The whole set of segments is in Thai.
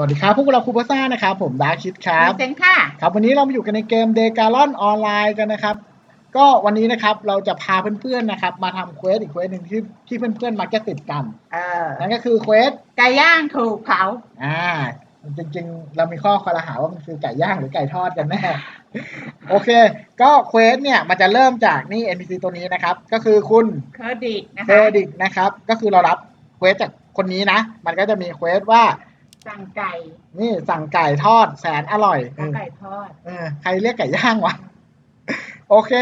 สวัสดีครับ พวกเราครูพัซ่านะครับ ผมดาร์คคิดครับเซนค่ะ ครับ วันนี้เรามาอยู่กันในเกมเดกาลอนออนไลน์กันนะครับ ก็วันนี้นะครับเราจะพาเพื่อนๆนะครับ มาทำเควสอีกเควสหนึ่งที่ที่เพื่อนๆมักจะติดกันเออนั่นก็คือเควสไก่ย่างถูกเผาอ่าจริงๆ เรามีข้อคอรหาว่ามันคือไก่ย่างหรือไก่ทอดกันแน่ โอเค ก็เควสเนี่ยมันจะเริ่มจากนี่ NPC ตัวนี้นะครับ ก็คือคุณเคอร์ดิกนะเฟคะรดิกนะครับ ก็คือเรารับเควสจากคนนี้นะ มันก็จะมีเควสว่า สั่งไก่นี่สั่งไก่ทอดแสนอร่อยแล้วไก่ทอด เออใครเรียกไก่ย่างวะโอเค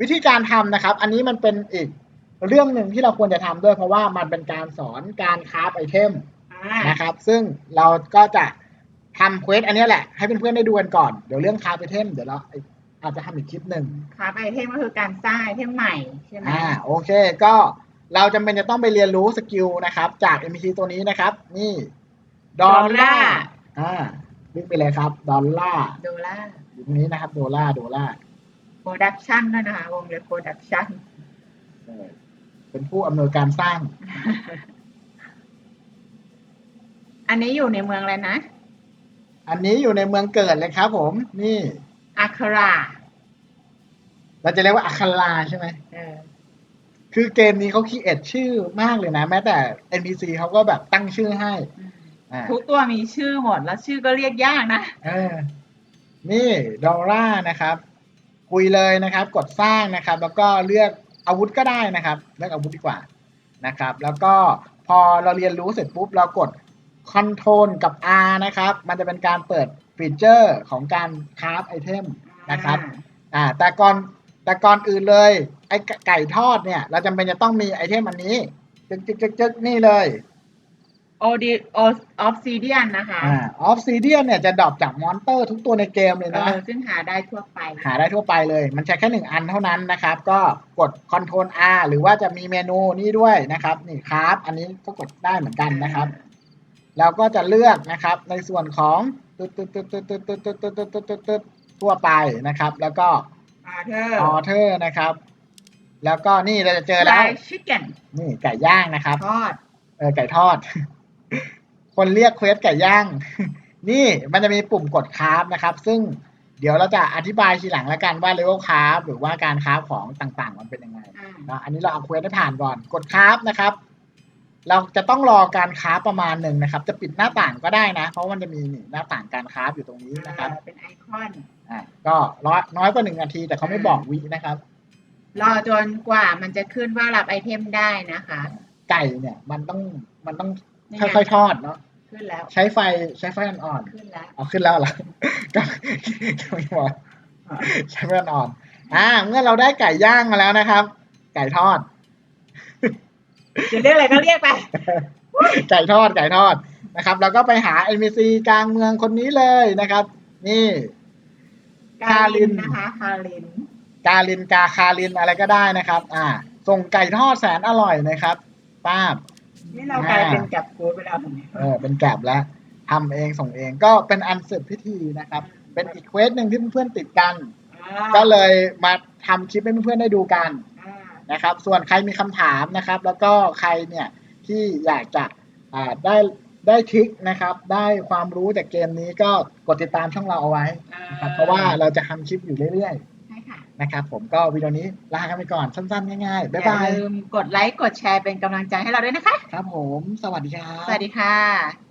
วิธีการทำนะครับ อันนี้มันเป็นอีกเรื่องหนึ่งที่เราควรจะทำด้วย เพราะว่ามันเป็นการสอนการคราฟไอเทมอ่านะครับ ซึ่งเราก็จะทำเควสอันเนี้ยแหละ ให้เพื่อนๆได้ดูกันก่อนเดี๋ยวเรื่องคราฟไอเทมเดี๋ยวเราอาจจะทำอีกคลิปหนึ่งครับไอเทมก็คือการสร้างไอเทมใหม่ใช่ไหมอ่าโอเค ก็เราจำเป็นจะต้องไปเรียนรู้สกิลนะครับ จาก NPC ตัวนี้นะครับ นี่ ดอลลาร์อ่าวิ่งไปเลยครับ ดอลลาร์โดล่าอยู่ตรงนี้นะครับโดลลาร์โดลลาร์โปรดักชันด้วยนะคะวงเล็บโปรดักชันเออเป็นผู้อำนวยการสร้าง อันนี้อยู่ในเมืองอะไรนะ อันนี้อยู่ในเมืองเกิดเลยครับผม นี่อาคาราเราจะเรียกว่าอัคาราใช่ไหม เออ คือเกมนี้เขาคิดเอทชื่อมากเลยนะ แม้แต่ NPC เขาก็แบบตั้งชื่อให้ อืม อ่าทุกตัวมีชื่อหมดแล้วชื่อก็เรียกยากนะเออนี่ดอลลาร์นะครับ คุยเลยนะครับ กดสร้างนะครับ แล้วก็เลือกอาวุธก็ได้นะครับ เลือกอาวุธดีกว่านะครับ แล้วก็พอเราเรียนรู้เสร็จปุ๊บเรากด Ctrl กับ R นะครับ มันจะเป็นการเปิดฟีเจอร์ของการคราฟไอเทมนะครับ อ่าแต่ก่อนแต่ก่อนอื่นเลยไอไก่ทอดเนี่ย เราจำเป็นจะต้องมีไอเทมอันนี้จึ๊กจึ๊กจึ๊กจึ๊กนี่เลย โอดีออฟซีเดียนนะคะอ่าออฟซิเดียนเนี่ยจะดรอปจากมอนเตอร์ทุกตัวในเกมเลยเอนะ อซึ่งหาได้ทั่วไป หาได้ทั่วไปเลย มันใช้แค่หนึ่งอันเท่านั้นนะครับ ก็กด Ctrl R หรือว่าจะมีเมนูนี่ด้วยนะครับ นี่ครับอันนี้ก็กดได้เหมือนกันนะครับ แล้วก็จะเลือกนะครับในส่วนของตึ๊ดตึ๊ดตึ๊ดตึ๊ดตึ๊ดตึ๊ดตึ๊ดตึ๊ดตึ๊ดตึ๊ดตึ๊ดทั่วไปนะครับ แล้วก็อาเธอร์ออเทอร์นะครับ แล้วก็นี่เราจะเจอแล้ว ชิคเก้นนี่ไก่ย่างนะครับ ทอด เออไก่ทอด คนเรียกเควสไก่ย่าง นี่มันจะมีปุ่มกดคราฟนะครับ ซึ่งเดี๋ยวเราจะอธิบายทีหลังแล้วกันว่าเลเวลคราฟหรือว่าการคราฟของต่างๆ มันเป็นยังไงอ่านะอันนี้เราเอาเควสให้ผ่านก่อนกดคราฟนะครับ เราจะต้องรอการคราฟประมาณหนึ่งนะครับ จะปิดหน้าต่างก็ได้นะ เพราะมันจะมีนี่หน้าต่างการคราฟอยู่ตรงนี้นะครับอ่าเป็นไอคอนอ่าก็ร้อยน้อยกว่าหนึ่งนาที แต่เขาไม่บอกวินะครับรอจนกว่ามันจะขึ้นว่ารับไอเทมได้นะคะ ไก่เนี่ยมันต้องมันต้องนี่ไง ค่อยๆทอดเนาะขึ้นแล้ว ใช้ไฟใช้ไฟอ่อนๆขึ้นแล้วเอาขึ้นแล้วเหรอก็ก็ไม่บอกใช้เพื่อนอ่อนอ่า เมื่อเราได้ไก่ย่างมาแล้วนะครับ ไก่ทอด จะเรียกอะไรก็เรียกไป ไก่ทอดไก่ทอดนะครับ แล้วก็ไปหา NPC กลางเมืองคนนี้เลยนะครับ นี่ กาลินนะคะคาลิน กาลินกาคาลินอะไรก็ได้นะครับ อ่า ส่งไก่ทอดแสนอร่อยนะครับป้าบ นี่เรากลายเป็นจับกูดไปแล้วถูกไหมเออเป็นแกลบแล้วทำเองส่งเองก็เป็นอันเสร็จพิธีนะครับ เป็นอีกเควสหนึ่งที่เพื่อนๆติดกัน ก็เลยมาทำคลิปให้เพื่อนๆได้ดูกันอ่านะครับ ส่วนใครมีคำถามนะครับ แล้วก็ใครเนี่ยที่อยากจะอ่าได้ได้ทริคนะครับ ได้ความรู้จากเกมนี้ก็กดติดตามช่องเราเอาไว้นะครับเพราะว่าเราจะทำคลิปอยู่เรื่อยใช่ค่ะๆ นะครับผมก็วิดีโอนี้ลากันไปก่อนสั้นๆ ง่ายๆ บ๊ายอย่าบายลืมกดไลค์กดแชร์เป็นกำลังใจให้เราด้วยนะคะ ครับผม สวัสดีครับ สวัสดีค่ะ